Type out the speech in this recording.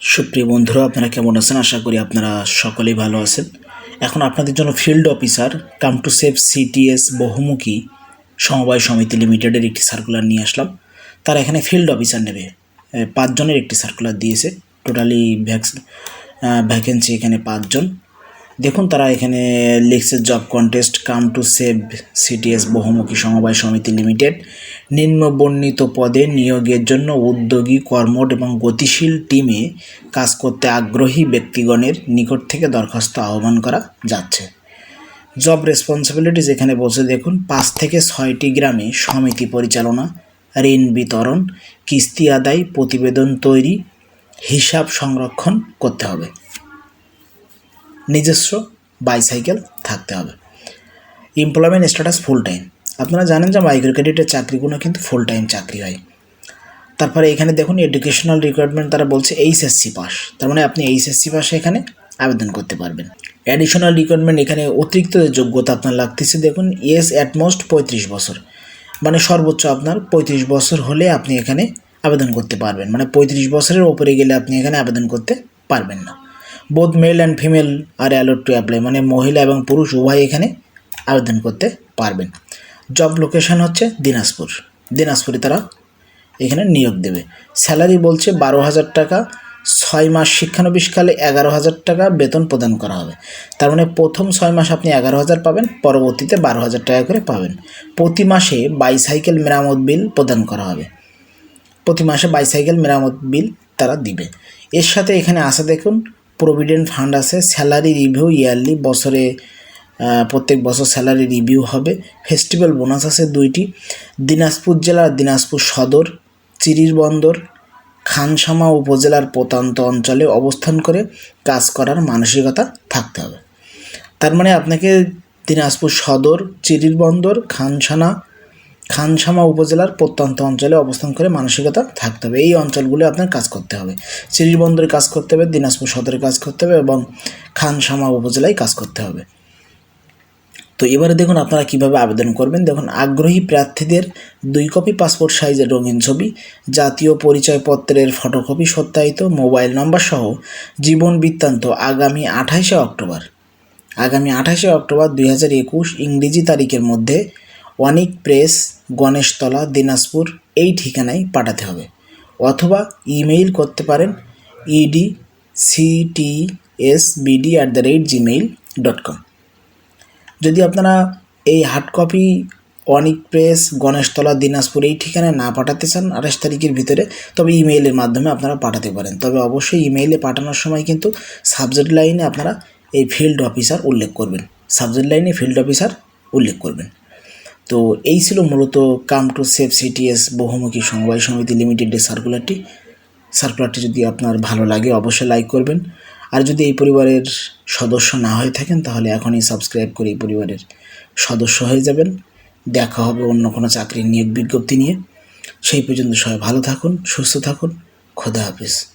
সুপ্রিয় বন্ধুরা, আপনারা কেমন আছেন? আশা করি আপনারা সকলেই ভালো আছেন। এখন আপনাদের জন্য field officer come to save CTS বহুমুখী সমবায় সমিতি লিমিটেডের একটি সার্কুলার নিয়ে আসলাম। তারা এখানে ফিল্ড অফিসার নেবে। পাঁচজনের একটি সার্কুলার দিয়েছে। টোটালি ভ্যাক্স ভ্যাকেন্সি এখানে পাঁচজন। দেখুন তারা এখানে লিখছে job contest come to save CTS বহুমুখী সমবায় সমিতি লিমিটেড নিম্ন বর্ণিত পদে নিয়োগের জন্য উদ্যোগী, কর্মঠ এবং গতিশীল টিমে কাজ করতে আগ্রহী ব্যক্তিগণের নিকট থেকে দরখাস্ত আহ্বান করা যাচ্ছে। জব রেসপন্সিবিলিটিস এখানে বলছে, দেখুন, পাঁচ থেকে ছয়টি গ্রামে সমিতি পরিচালনা, ঋণ বিতরণ, কিস্তি আদায়, প্রতিবেদন তৈরি, হিসাব সংরক্ষণ করতে হবে। নিজস্ব বাইসাইকেল থাকতে হবে। এমপ্লয়মেন্ট স্ট্যাটাস ফুল টাইম আপনারা জানেন যে মাইক্রো ক্রেডিটের চাকরিগুলো কিন্তু ফুল টাইম চাকরি হয়। তারপরে এখানে দেখুন এডুকেশনাল রিকোয়ারমেন্ট তারা বলছে এইচএসসি পাস তার মানে আপনি এইচএসসি পাশে এখানে আবেদন করতে পারবেন। অ্যাডিশনাল রিকোয়ারমেন্ট এখানে অতিরিক্ত যোগ্যতা আপনার লাগতেছে, দেখুন এস অ্যাটমোস্ট পঁয়ত্রিশ বছর। মানে সর্বোচ্চ আপনার পঁয়ত্রিশ বছর হলে আপনি এখানে আবেদন করতে পারবেন। মানে পঁয়ত্রিশ বছরের ওপরে গেলে আপনি এখানে আবেদন করতে পারবেন না। বোধ male and female are allowed to apply মানে মহিলা এবং পুরুষ উভয় এখানে আবেদন করতে পারবেন। জব লোকেশন হচ্ছে দিনাজপুর। দিনাজপুরে তারা এখানে নিয়োগ দেবে। স্যালারি বলছে বারো হাজার টাকা, ছয় মাস শিক্ষানবিশকালে এগারো হাজার টাকা বেতন প্রদান করা হবে। তার মানে প্রথম ছয় মাস আপনি এগারো হাজার পাবেন, পরবর্তীতে বারো হাজার টাকা করে পাবেন। প্রতি মাসে বাইসাইকেল মেরামত বিল প্রদান করা হবে। প্রতি মাসে বাইসাইকেল মেরামত বিল তারা দিবে। এর সাথে এখানে আসা দেখুন প্রভিডেন্ট ফান্ড আছে স্যালারি রিভিউ ইয়ারলি বছরে প্রত্যেক বছর স্যালারি রিভিউ হবে। ফেস্টিভ্যাল বোনাস আছে দুইটি, দিনাজপুর জেলার দিনাজপুর সদর, চিরির বন্দর, খানসামা উপজেলার প্রত্যন্ত অঞ্চলে অবস্থান করে কাজ করার মানসিকতা থাকতে হবে। তার মানে আপনাকে দিনাজপুর সদর, চিরির বন্দর খানসানা খানসামা উপজেলার প্রত্যন্ত অঞ্চলে অবস্থান করে মানসিকতা থাকতে হবে। এই অঞ্চলগুলো আপনার কাজ করতে হবে। চিরির বন্দরে কাজ করতে হবে, দিনাজপুর সদরে কাজ করতে হবে এবং খানসামা উপজেলায় কাজ করতে হবে। তো এবারে দেখুন আপনারা কীভাবে আবেদন করবেন। দেখুন, আগ্রহী প্রার্থীদের দুই কপি পাসপোর্ট সাইজের রঙিন ছবি, জাতীয় পরিচয়পত্রের ফটোকপি সত্যায়িত, মোবাইল নম্বর সহ জীবন বৃত্তান্ত আগামী আঠাশে অক্টোবর। আগামী আঠাশে অক্টোবর দুই হাজার একুশ ইংরেজি তারিখের মধ্যে অনিক প্রেস, গণেশতলা, দিনাজপুর, এই ঠিকানায় পাঠাতে হবে। অথবা ইমেইল করতে পারেন ED CTS BD at the rate Gmail dot com যদি আপনারা এই hard copy Anik press, Ganeshtala, Dinajpur এই ঠিকানায় না পাঠাতে চান আঠাশ তারিখের ভিতরে, তবে ইমেইলের মাধ্যমে আপনারা পাঠাতে পারেন। তবে অবশ্যই ইমেইলে পাঠানোর সময় কিন্তু সাবজেক্ট লাইনে আপনারা এই ফিল্ড অফিসার উল্লেখ করবেন। সাবজেক্ট লাইনে ফিল্ড অফিসার উল্লেখ করবেন। তো এই ছিল মূলত কাম টু সেভ সিটিএস বহুমুখী সমবায় সমিতি লিমিটেডের সার্কুলারটি। সার্কুলারটি যদি আপনার ভালো লাগে অবশ্যই লাইক করবেন। আর যদি এই পরিবারের সদস্য না হয়ে থাকেন, তাহলে এখনই সাবস্ক্রাইব করে এই পরিবারের সদস্য হয়ে যাবেন। দেখা হবে অন্য কোনো চাকরির নিয়োগ বিজ্ঞপ্তি নিয়ে। সেই পর্যন্ত সবাই ভালো থাকুন, সুস্থ থাকুন। খোদা হাফিজ।